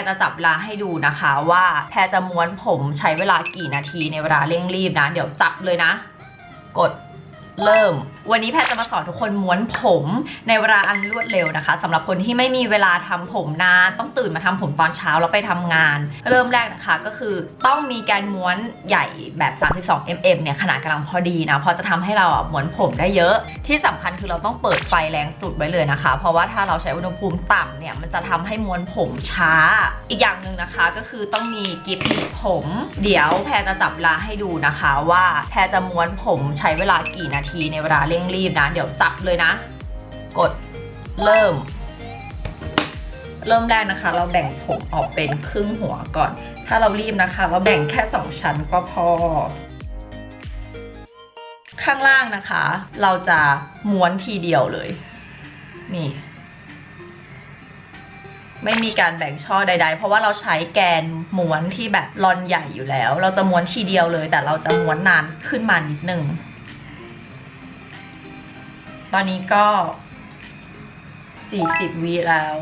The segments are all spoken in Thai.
รจะจับเวลาให้ดูนะคะว่าแพรจะม้วนผมใช้เวลากี่นาทีในเวลาเร่งรีบนะ เดี๋ยวจับเลยนะ กดเริ่ม วันนี้แพรจะมาสอนทุกคนม้วนผมในเวลาอันรวดเร็วนะคะสำหรับคนที่ไม่มีเวลาทำผมนาน ต้องตื่นมาทำผมตอนเช้าแล้วไปทำงาน เริ่มแรกนะคะก็คือต้องมีการม้วนใหญ่แบบ 32 mm เนี่ยขนาดกำลังพอดีนะพราะจะทำให้เราอะม้วนผมได้เยอะ ที่สำคัญคือเราต้องเปิดไฟแรงสุดไว้เลยนะคะ เพราะว่าถ้าเราใช้อุณหภูมิต่ำเนี่ยมันจะทำให้ม้วนผมช้า อีกอย่างหนึ่งนะคะก็คือต้องมีกิฟต์หนีบผม เดี๋ยวแพรจะจับเวลาให้ดูนะคะว่าแพรจะม้วนผมใช้เวลากี่นาทีในเวลาเร่งรีบนะ เดี๋ยวจับเลยนะ กดเริ่ม เริ่มแรกนะคะ เราแบ่งผมออกเป็นครึ่งหัวก่อน ถ้าเรารีบนะคะเราแบ่งแค่สองชั้นก็พอ ข้างล่างนะคะ เราจะม้วนทีเดียวเลย นี่ไม่มีการแบ่งช่อใด ๆ เพราะว่าเราใช้แกนม้วนที่แบบรอนใหญ่อยู่แล้ว เราจะม้วนทีเดียวเลย แต่เราจะม้วนนานขึ้นมานิดนึง ตอนนี้ก็ 40วิแล้ว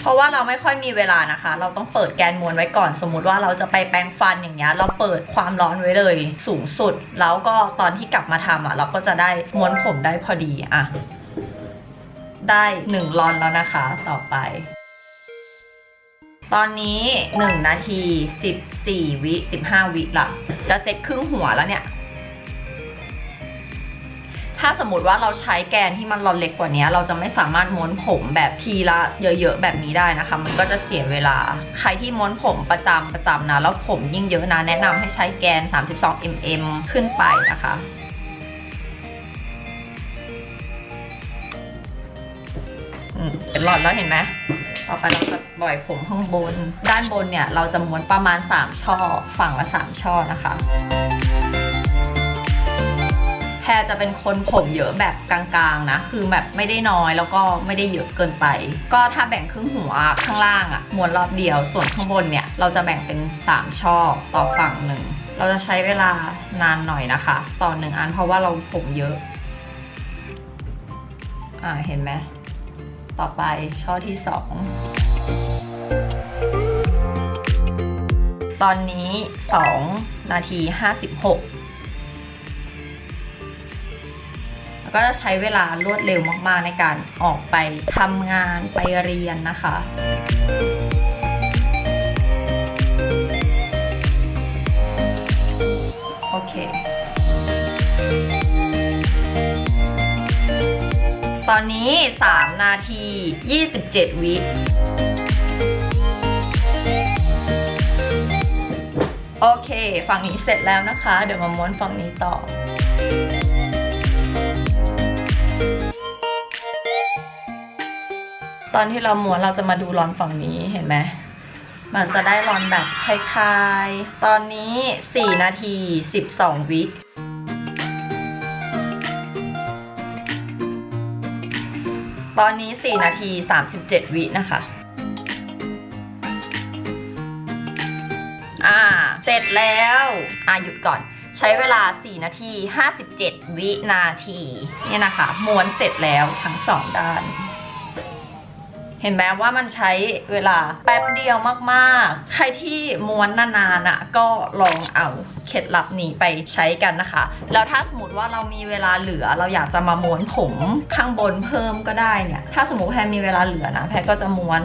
เพราะว่าเราไม่ค่อยมีเวลานะคะ เราต้องเปิดแกนม้วนไว้ก่อน สมมุติว่าเราจะไปแปรงฟันอย่างเงี้ย เราเปิดความร้อนไว้เลย สูงสุด แล้วก็ตอนที่กลับมาทำอะ เราก็จะได้ม้วนผมได้พอดีอะ ได้หนึ่งรอนแล้วนะคะ ต่อไป ตอนนี้ 1 นาที 14 วิ 15 วิละจะเซ็ตครึ่งหัวแล้วเนี่ย ถ้าสมมติว่าเราใช้แกนที่มันรอนเล็กกว่านี้ เราจะไม่สามารถม้วนผมแบบทีละเยอะๆแบบนี้ได้นะคะ มันก็จะเสียเวลา ใครที่ม้วนผมประจำประจำนะ แล้วผมยิ่งเยอะนะ แนะนำให้ใช้แกน 32 mm ขึ้นไปนะคะอืมเป็นหลอดแล้วเห็นไหมต่อไปเราจะปล่อยผมข้างบน ด้านบนเนี่ย เราจะม้วนประมาณ 3 ช่อ ฝั่งละ 3 ช่อนะคะ พรจะเป็นคนผมเยอะแบบกลางๆนะ คือแบบไม่ได้น้อยแล้วก็ไม่ได้เยอะเกินไป ก็ถ้าแบ่งครึ่งหัวข้างล่างอะม้วนรอบเดียว ส่วนข้างบนเนี่ย เราจะแบ่งเป็น 3 ช่อต่อฝั่งหนึ่ง เราจะใช้เวลานานหน่อยนะคะ ต่อหนึ่งอันเพราะว่าเราผมเยอะ อ่าเห็นไหม ต่อไปช่อที่2ตอนนี้ 2 นาที 56 แล้วก็จะใช้เวลารวดเร็วมากๆในการออกไปทำงานไปเรียนนะคะโอเคตอนนี้ 3 นาที 27 วิโอเค ฝั่งนี้เสร็จแล้วนะคะ เดี๋ยวมาม้วนฝั่งนี้ต่อ ตอนที่เราม้วนเราจะมาดูรอนฝั่งนี้เห็นไหมมันจะได้รอนแบบคลายๆ ตอนนี้ 4 นาที 12 วิตอนนี้ 4 นาที 37 วินะคะ อ่า เสร็จแล้วอ่าหยุดก่อน ใช้เวลา 4 นาที 57 วินาทีเนี่ยนะคะ ม้วนเสร็จแล้วทั้งสองด้าน เห็นไหมว่ามันใช้เวลาแป๊บเดียวมากๆ ใครที่ม้วนนานๆอะก็ลองเอาเคล็ดลับนี้ไปใช้กันนะคะ แล้วถ้าสมมติว่าเรามีเวลาเหลือ เราอยากจะมาม้วนผมข้างบนเพิ่มก็ได้เนี่ย ถ้าสมมติแพรมีเวลาเหลือนะแพรก็จะม้วน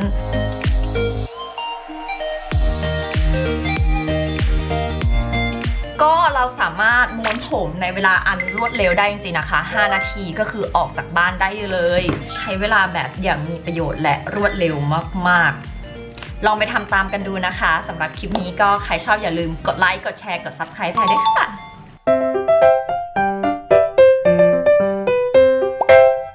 เราสามารถม้วนผมในเวลาอันรวดเร็วได้จริงๆนะคะ 5 นาทีก็คือออกจากบ้านได้เลย ใช้เวลาแบบอย่างมีประโยชน์และรวดเร็วมากๆลองไปทำตามกันดูนะคะสำหรับคลิปนี้ก็ใครชอบอย่าลืมกดไลค์ กดแชร์ กด subscribe ไปด้วยค่ะ